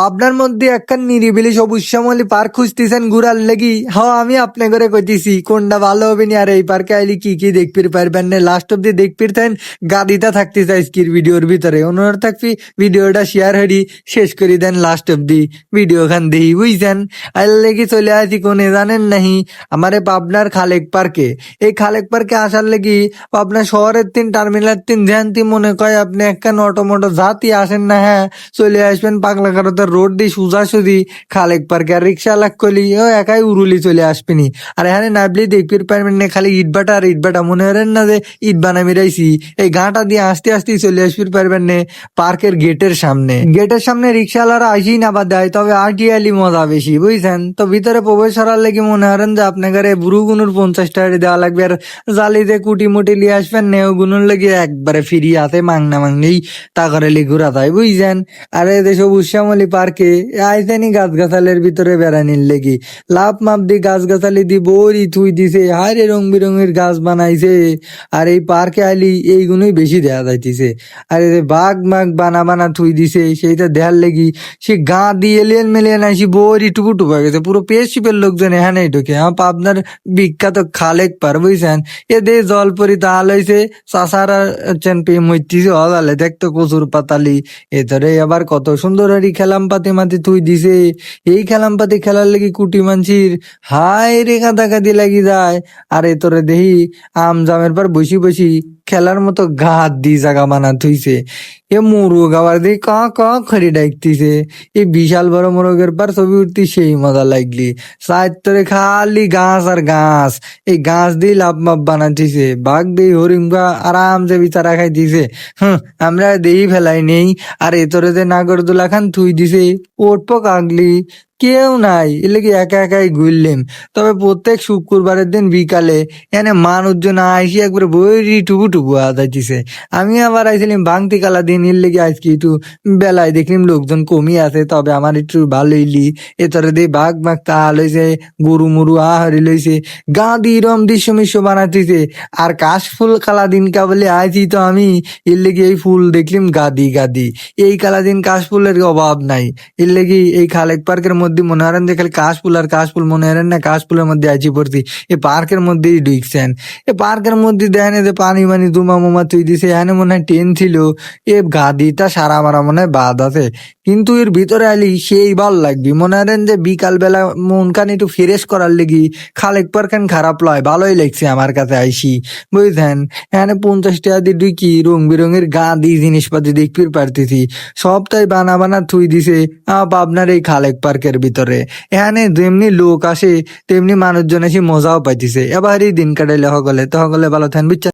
পাবনার মধ্যে একখান নিরিবিলি সবুজ শ্যামলি পার্ক খুঁজতেছেন ঘুরার লেগি। হ আমি আপনি করে কইতেছি, কোনটা ভালো হবে নি? আর এই পার্কে আইলি কি কি দেখতে পারবেন না? লাস্ট অব্দি দেখতে থাকেন গাদিটা থাকতে চাই ভিডিওর ভিতরে। অনুরোধ থাকবি, ভিডিওটা শেয়ার হরি, শেষ করে দেন লাস্ট অব্দি ভিডিও খান দেহি, বুঝছেন? আইলে লেগে চলে আসি কোনে জানেন নাহি? আমারে পাবনার খালেক পার্কে। এই খালেক পার্কে আসার লেগি পাবনা শহরের তিন টার্মিনাল তিন ধ্যানতি মনে কয় আপনি একখান অটোমোটো জাতি আসেন না হ্যাঁ? চলে আসবেন পাগলা কারোতে রোড দিয়ে সুজা সুজি খালেক পার্কে আর রিক্সা লাগ করলি ও একাই উরুলি চলে আসবেনি আর এখানে নাবলি দেখতে পারবেন না খালি ইট বাটা আর ইট বাটা মনে করেন না যে ইট বানা মিরাইছি। এই গাঁটা দিয়ে আস্তে আস্তে চলে আসবি পারবেন না পার্কের গেটের সামনে। গেটের সামনে রিক্সাওয়ালারা আসি না বা দেয়, তবে আর্টিয়ালি মজা বেশি, বুঝছেন? তো ভিতরে প্রবেশ করার লেগে মনে করেন যে আপনার বুড়ু গুনুর পঞ্চাশ টাকা দেওয়া লাগবে, আর জালিতে কুটি মুটি লিয়ে আসবেন নেও গুনুর লেগে একবারে ফিরিয়ে হাতে মাংনা মাংনি তা করে লি ঘুরা তাই বুঝছেন? আরে দেশ উৎসামলি পার্কে আইসানি গাছ গাছালের ভিতরে বেড়ানির লেগে। লাভ মাপ দি গাছ গাছালি দি বড়ি থুই দিছে হারে রং বেরঙের গাছ বানাইছে। আর এই পার্কে আইলি এইগুলোই বেশি দেখা যাইতেছে। আরে যে বাঘ মাঘ বানা বানা থুই দিছে, সেইটা দেখার লেগি সে গা দিয়ে এলিয়েন মেলিয়েন আইসি বড়ি টুকু হয়ে গেছে। পুরো পেশিপের লোকজন এখানেই ঢুকে। হ্যাঁ পাবনার বিখ্যাত খালেক পার, বুঝছেন? এ দে জল পরি তাহা লইছে, চাষারা চেন পে মইতিছে হলালে দেখতো কচুর পাতালি। এ ধরে আবার কত সুন্দর হারি খেলাম পাতি মাতি তুই দিছে। এই খেলাম পাতি খেলার লাগি কুটি মানছির হাই রে কাদা কাদি লাগি যায়। আর এতরে দেহি আম জামের পর বসি বসি খেলার মতো ঘাত দি জাগা বানা থুইছে। এ মুরু গাবার দিয়ে ক ক খড়ি ডাকতিছে এই বিশাল বড় মোরগের পর ছবি উঠতি সেই মজা লাগলি। সাইতরে খালি ঘাস আর ঘাস এই ঘাস দিয়ে লাভ মাপ বানাতিছে বাঘ দিয়ে হরিণ গা আরামসে বিচারা খাই দিছে হুম আমরা দেই ফেলাই নেই। আর এতরে যে নাগরদোলা খান থুই দিছে इसे ओटपकांगली কেউ নাই এলেকি একা একাই ঘুরলেন? তবে প্রত্যেক শুক্রবারের দিন বিকালে এনে মানুষজন আইসি একবারে বইরি টুকু টুকু আদাইতিছে আমি আবার আইছিলাম ভাঙতি কালা দিন, এর লেগে আজকে একটু বেলায় দেখলাম লোকজন কমই আছে, তবে আমার একটু ভালোই লি। এতরে দিয়ে বাঘ বাঘ তা লইছে গরু মুরু আহারি লইছে গা দিয়ে রম দৃশ্য মিশ্য বানাতিছে আর কাশ ফুল কালা দিন কা বলে আইছি তো আমি, এর লেগে এই ফুল দেখলাম গাদি গাদি। এই কালা দিন কাশ ফুলের অভাব নাই, এর লেগে এই খালেক পার্কের মধ্যে মনে হারেন যে খালি কাশ ফুল আর কাশ ফুল মনে হারেন না কাশ ফুলের মধ্যে আইছি পড়ছি। এই পার্কের মধ্যেই ঢুকছেন এ পার্কের মধ্যে দেখেন যে পানি মানি দুমা মুমা তুই দিছে, এখানে মনে হয় টেন ছিল। এ গাদিটা সারা মারা মনে হয় বাদ আছে। কিন্তু এর ভিতরে আলি সেই ভালো লাগবি। মনে হারেন যে বিকাল বেলা মন একটু ফ্রেশ করার লেগি খালেক পার্কেন খারাপ লয়? ভালোই লাগছে আমার কাছে আইসি বুঝছেন? এখানে পঞ্চাশ টাকা দিয়ে ঢুকি রং বেরঙের গা দিয়ে জিনিসপাতি দেখতে পারতেছি। সবটাই বানা বানা থুই দিছে। আপ আপনার এই খালেক পার্কের ভিতরে। এখানে যেমনি লোক আসে, তেমনি মানুষজন এসে মজাও পাইতেছে। এই দিন কাটাইলে সকলে তো সকলে ভালো থাকেন বুঝছেন